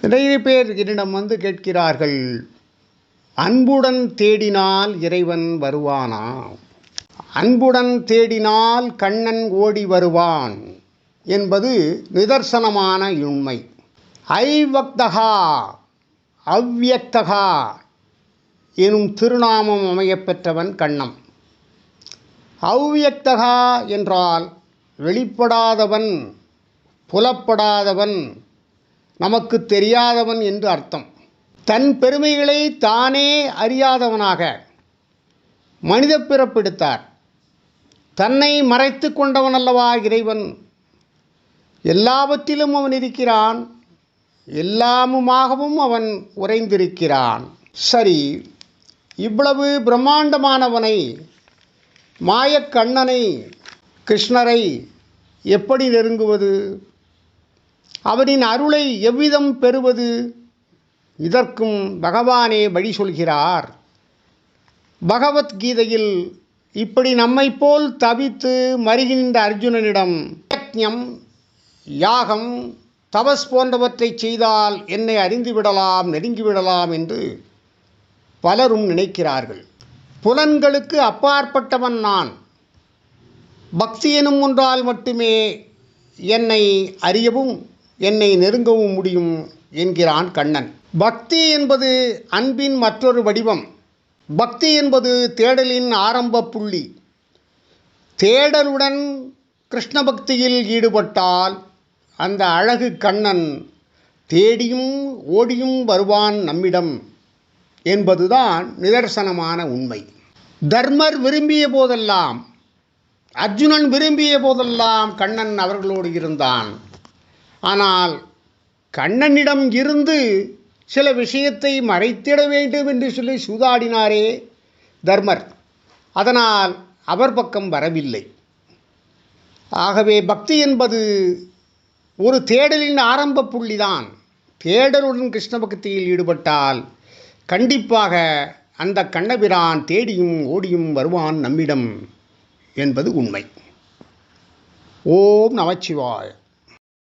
நிறைய பேர் என்னிடம் வந்து கேட்கிறார்கள் அன்புடன் தேடினால் இறைவன் வருவானா? அன்புடன் தேடினால் கண்ணன் ஓடி வருவான்? என்பது நிதர்சனமான உண்மை ஐவக்தகா அவ்வியக்தகா எனும் திருநாமம் அமையப்பெற்றவன் கண்ணம். அவ்வியக்தகா என்றால் வெளிப்படாதவன் புலப்படாதவன் நமக்கு தெரியாதவன் என்று அர்த்தம். தன் பெருமைகளை தானே அறியாதவனாக மனித பிறப்பெடுத்தார். தன்னை மறைத்து கொண்டவன் அல்லவா இறைவன்? எல்லாவற்றிலும் அவன் இருக்கிறான். எல்லாமுமாகவும் அவன் உறைந்திருக்கிறான். சரி இவ்வளவு பிரம்மாண்டமானவனை மாயக்கண்ணனை கிருஷ்ணரை எப்படி நெருங்குவது? அவனின் அருளை எவ்விதம் பெறுவது? இதற்கும் பகவானே வழி சொல்கிறார். பகவத்கீதையில் இப்படி நம்மைப் போல் தவித்து மருகின்ற அர்ஜுனனிடம் யக்ஞம் யாகம் தபஸ் போன்றவற்றைச் செய்தால் என்னை அறிந்து விடலாம் நெருங்கி விடலாம் என்று பலரும் நினைக்கிறார்கள். புலன்களுக்கு அப்பாற்பட்டவன் நான். பக்தி எனும் ஒன்றால் மட்டுமே என்னை அறியவும் என்னை நெருங்கவும் முடியும் என்கிறான் கண்ணன். பக்தி என்பது அன்பின் மற்றொரு வடிவம். பக்தி என்பது தேடலின் ஆரம்ப புள்ளி. தேடலுடன் கிருஷ்ண பக்தியில் ஈடுபட்டால் அந்த அழகு கண்ணன் தேடியும் ஓடியும் வருவான் நம்மிடம் என்பதுதான் நிதர்சனமான உண்மை. தர்மர் விரும்பிய போதெல்லாம் அர்ஜுனன் விரும்பிய போதெல்லாம் கண்ணன் அவர்களோடு இருந்தான். ஆனால் கண்ணனிடம் இருந்து சில விஷயத்தை மறைத்திட வேண்டும் என்று சொல்லி சூதாடினாரே தர்மர். அதனால் அவர் பக்கம் வரவில்லை. ஆகவே பக்தி என்பது ஒரு தேடலின் ஆரம்ப புள்ளிதான். தேடலுடன் கிருஷ்ண பக்தியில் ஈடுபட்டால் கண்டிப்பாக அந்த கண்ணபிரான் தேடியும் ஓடியும் வருவான் நம்மிடம் என்பது உண்மை. ஓம் நமச்சிவாய்.